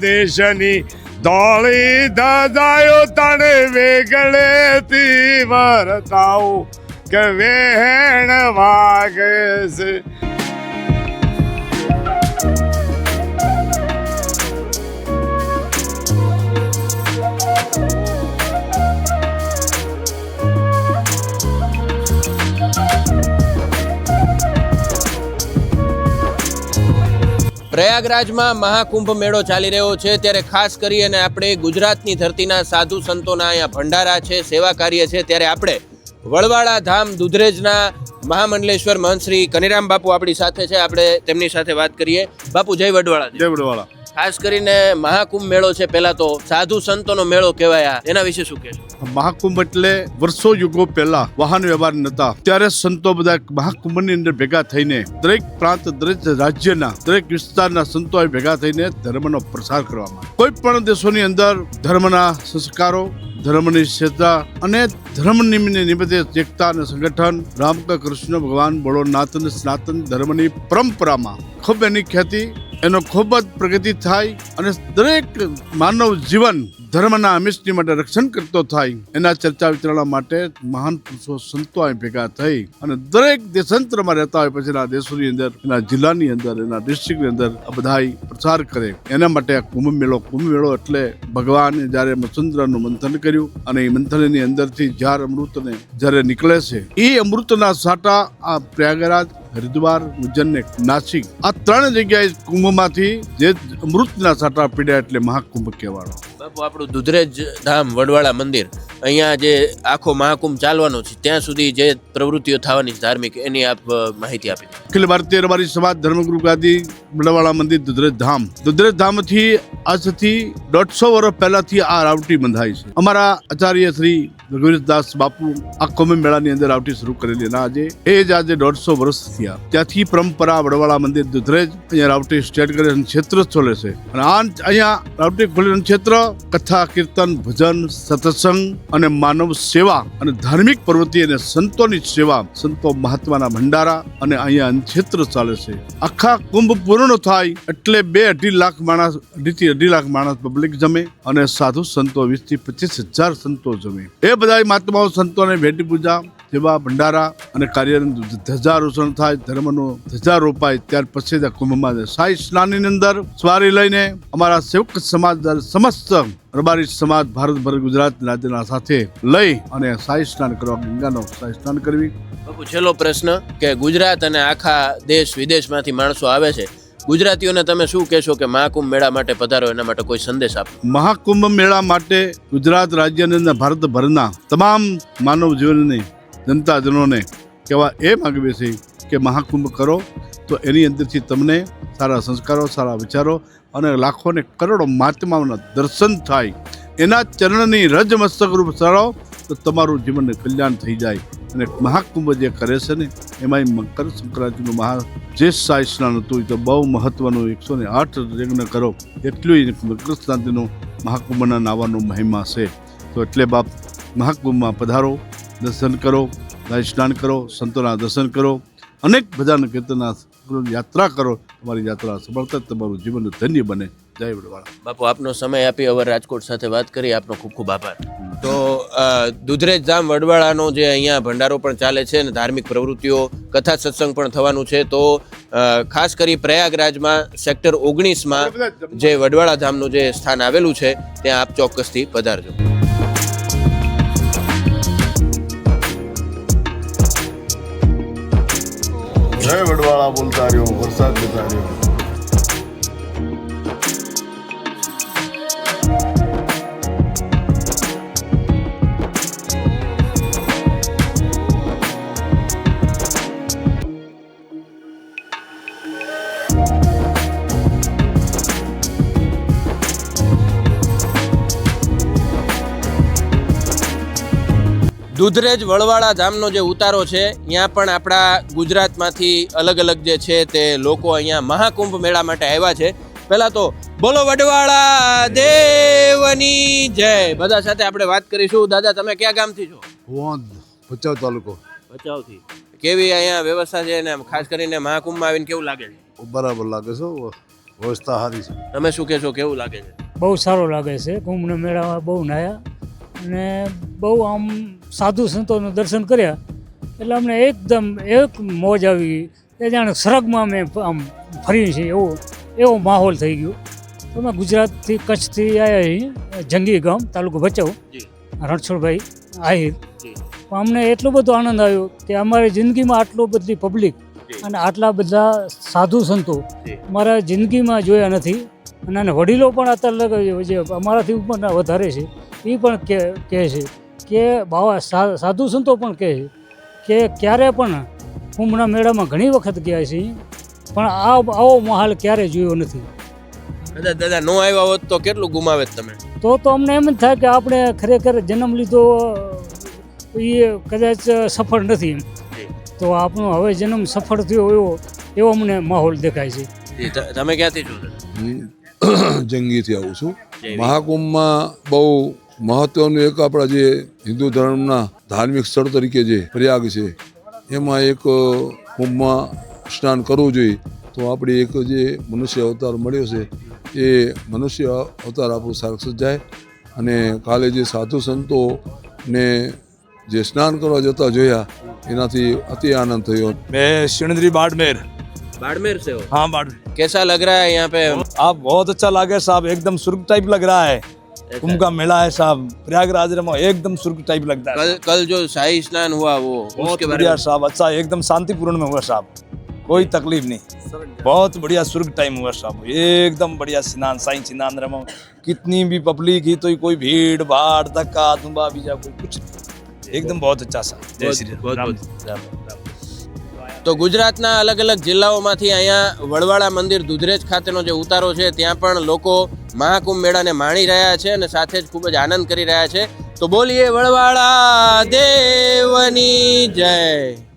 દેશની દોળી ધજાયો તણે વેગળેથી વરતાઓ કે વેણ વાગે છે. પ્રયાગરાજમાં મહાકુંભ મેળો ચાલી રહ્યો છે. ત્યારે ખાસ કરી અને આપણે ગુજરાતની ધરતીના સાધુ સંતોના અહીંયા ભંડારા છે સેવા કાર્ય છે. ત્યારે આપણે વળવાળા ધામ દુધરેજના મહામંડલેશ્વર મહંત શ્રી કનિરામ બાપુ આપણી સાથે છે. આપણે તેમની સાથે વાત કરીએ. બાપુ જય વડવાળા જય વડવાળા. ખાસ કરીને મહાકુંભ મેળો છે. પહેલા તો સાધુ સંતોનો મેળો કહેવાય આ. એના વિશે શું કહેશો? મહાકુંભ એટલે વર્ષો યુગો પહેલા વાહન વ્યવહાર નતા. ત્યારે સંતો બધા મહાકુંભની અંદર ભેગા થઈને દરેક પ્રાંત, દરેક રાજ્યના, દરેક વિસ્તારના સંતોએ ભેગા થઈને ધર્મનો પ્રસાર કરવામાં કોઈ પણ દેશોની અંદર ધર્મના સંસ્કારો, ધર્મની શ્રદ્ધા અને ધર્મ નિમિત્તે એકતા અને સંગઠન, રામ કૃષ્ણ, ભગવાન ભોળોનાથ અને સનાતન ધર્મની પરંપરામાં ખૂબ એની ખ્યાતિ એનો ખૂબ જ પ્રગતિ થાય અને દરેક માનવ જીવન ધર્મના અમિષ્ટિ માટે રક્ષણ કરતો થાય. એના ચર્ચા વિચારણા માટે મહાન પુરુષો, સંતો અહીં ભેગા થઈ અને દરેક દેશાંતરમાં રહેતા હોય પછી એના દેશોની અંદર, એના જિલ્લાની અંદર, એના ડિસ્ટ્રિક્ટની અંદર આ બધા પ્રચાર કરે. એના માટે આ કુંભ મેળો કુંભ મેળો એટલે ભગવાને જ્યારે મચંદ્રનું મંથન કર્યું અને એ મંથનની અંદરથી જ્યારે અમૃતને જ્યારે નીકળે છે, એ અમૃતના સાટા આ પ્રયાગરાજ હરિદ્વાર ઉજ્જૈન ને નાસિક. આ ત્રણ જગ્યાએ કુંભમાંથી જે અમૃતના સાટા પીડ્યા એટલે મહાકુંભ કહેવાનો બાપુ આપણું દુધરેજ ધામ વડવાળા મંદિર અહીંયા જે આખો મહાકુંભ ચાલવાનો છે ત્યાં સુધી જે પ્રવૃત્તિઓ થવાની છે ધાર્મિક એની આપ માહિતી આપી અખિલ ભારતીય રબારી સમાજ ધર્મગુરુ ગાદી વડવાળા મંદિર દુધરેજ ધામ. દુધરેજ ધામથી આજથી દોઢસો વર્ષ પહેલાથી આ રાવટી બંધાઈ છે. અમારા આચાર્ય શ્રી રઘુવીરદાસ બાપુ આ કોમે મેળાની અંદર આવતી શરૂ કરેલી અને આજે એ જ આજે દોઢસો વર્ષ થયા. ત્યાંથી પરંપરા, વડવાળા મંદિર, દુધરેજ અહીંયા રાવટી સ્ટેટ કરે ક્ષેત્ર ચોલે છે. અને આ અહીંયા રાવટી ખોલેલું ક્ષેત્ર કથા, કીર્તન, ભજન, સત્સંગ અને માનવ સેવા અને ધાર્મિક પ્રવૃત્તિ અને સંતોની સેવા, સંતો મહાત્માના ભંડારા અને અહીંયા ક્ષેત્ર ચાલે છે. આખા કુંભ પૂર્ણ થાય એટલે બે અઢી લાખ માણસ, અઢીથી અઢી લાખ માણસ પબ્લિક જમે અને સાધુ સંતો વીસથી પચીસ હજાર સંતો જમે. એ બધા મહાત્માઓ, સંતોને ભેટી પૂજા જેવા ભંડારા અને કાર્યનું ધજા રોશન થાય, ધર્મનો ધજા રોપાય ત્યાર પછી કુંભમાં શાહી સ્નાનની અંદર સવારી લઈને અમારા સેવક સમાજ સમસ્ત રબારી સમાજ ભારતભર ગુજરાત રાજ્યના સાથે લઈ અને શાહી સ્નાન કરવા, ગંગાનો શાહી સ્નાન કરવી. છેલ્લો પ્રશ્ન કે ગુજરાત અને આખા દેશ વિદેશમાંથી માણસો આવે છે. ગુજરાતીઓને તમે શું કહેશો કે મહાકુંભ મેળા માટે પધારો, એના માટે કોઈ સંદેશ આપો? મહાકુંભ મેળા માટે ગુજરાત રાજ્યની અંદર ભારતભરના તમામ માનવ જીવનની, જનતાજનોને કહેવા એ માગવે છે કે મહાકુંભ કરો તો એની અંદરથી તમને સારા સંસ્કારો, સારા વિચારો અને લાખોને કરોડો મહાત્માઓના દર્શન થાય. એના ચરણની રજ મસ્તક રૂપ સરો તો તમારું જીવનને કલ્યાણ થઈ જાય. અને મહાકુંભ જે કરે છે ને એમાં મકર સંક્રાંતિનું મહા જે સાય સ્નાન હતું, એ તો બહુ મહત્વનું, એકસો ને આઠ યજ્ઞ કરો એટલું મકર સંક્રાંતિનું મહાકુંભના નાવાનો મહિમા છે. તો એટલે બાપ, મહાકુંભમાં પધારો, દર્શન કરો ગાય સ્નાન કરો, સંતોના દર્શન કરો, અનેક ભજન કીર્તનના યાત્રા કરો, તમારી યાત્રા સફળતા તમારું જીવન ધન્ય બને. જય વડવાળા બાપુ આપનો સમય આપી હવે રાજકોટ સાથે વાત કરી આપનો ખૂબ ખૂબ આભાર. તો દુધરેજ ધામ વડવાળાનો જે અહીંયા ભંડારો પણ ચાલે છે અને ધાર્મિક પ્રવૃત્તિઓ કથા સત્સંગ પણ થવાનું છે તો ખાસ કરી પ્રયાગરાજમાં સેક્ટર ઓગણીસમાં જે વડવાળા ધામનું જે સ્થાન આવેલું છે ત્યાં આપ ચોક્કસથી પધારજો. જય વડવાળા બોલતા રહ્યો વરસાદ જતા રહ્યો. દુધરેજ વળવાળા ધામનો જે ઉતારો છે ત્યાં પણ આપણા ગુજરાતમાંથી અલગ અલગ જે છે તે લોકો અહીંયા મહાકુંભ મેળા માટે આવ્યા છે. પહેલાં તો બોલો વડવાળા દેવની જય. બધા સાથે આપણે વાત કરીશું. દાદા તમે ક્યાં ગામથી છો? વોંધ ભચાઉ તાલુકો. વ્યવસ્થા છે ને ખાસ કરીને મહાકુંભમાં આવીને કેવું સારી છે. તમે શું કહેશો કેવું લાગે છે? બહુ સારું લાગે છે. કુંભના મેળામાં બહુ નાયા. અને બહુ આમ સાધુ સંતોનું દર્શન કર્યા. એટલે અમને એકદમ એક મોજ આવી. એ જાણે સ્વર્ગમાં અમે આમ ફરી છીએ એવો એવો માહોલ થઈ ગયો. તો અમે ગુજરાતથી કચ્છથી આવ્યા છીએ જંગી ગામ તાલુકો ભચાઉ. રણછોડભાઈ આહિર. અમને એટલો બધો આનંદ આવ્યો કે અમારી જિંદગીમાં આટલો બધી પબ્લિક અને આટલા બધા સાધુ સંતો મારા જિંદગીમાં જોયા નથી. અને વડીલો પણ અત્યારે જે અમારાથી ઉપરના વધારે છે એ પણ કહે છે કે બાવા સાધુ સંતો પણ કહે છે કે ક્યારે પણ કુંભના મેળામાં ઘણી વખત ગયા છે પણ આ આવો માહોલ ક્યારે જોયો નથી. દાદા દાદા નો આવ્યા હોત તો કેટલું ગુમાવે તમે? તો તો અમને એમ જ થાય કે આપણે ખરેખર જન્મ લીધો એ કદાચ સફળ નથી એમ. તો આપણો હવે જન્મ સફળ થયો એવો એવો અમને માહોલ દેખાય છે. તમે ક્યાંથી છો? જંગીથી આવું છું. મહાકુંભમાં બહુ મહત્વનું એક આપણા જે હિન્દુ ધર્મના ધાર્મિક સ્થળ તરીકે જે પ્રયાગ છે એમાં એક કુંભમાં સ્નાન કરવું જોઈએ. તો આપણી એક જે મનુષ્ય અવતાર મળ્યો છે એ મનુષ્ય અવતાર આપણું સાક્ષાત જાય. અને કાલે જે સાધુ સંતોને જે સ્નાન કરવા જતા જોયા એનાથી અતિ આનંદ થયો. મેં શિણદ્રી બાડમેર बाड़मेर से हो? हाँ बाड़... कैसा लग रहा है यहाँ पे? आप बहुत अच्छा लगे साहब एकदम सुर्ख टाइप लग रहा है। अच्छा। कुंभ का मेला है साहब प्रयागराज में एकदम सुर्ख टाइप लगता है कल कल जो शाही स्नान हुआ वो उसके बढ़िया साहब अच्छा एकदम शांतिपूर्ण में हुआ साहब कोई तकलीफ़ नहीं। बहुत बढ़िया सुर्ख टाइम हुआ साहब एकदम बढ़िया स्नान साई स्नान रमो कितनी भी पब्लिक ही तो कोई भीड़ भाड़ धक्का धुम्बा बीजा कोई कुछ एकदम बहुत अच्छा साहब जय श्री राम। તો ગુજરાતના અલગ અલગ જિલ્લાઓમાંથી અહીંયા વડવાળા મંદિર દુધરેજ ખાતેનો જે ઉતારો છે, ત્યાં પણ લોકો મહાકુંભ મેળાને માણી રહ્યા છે અને સાથે જ ખૂબ જ આનંદ કરી રહ્યા છે. તો બોલીએ વડવાળા દેવની જય.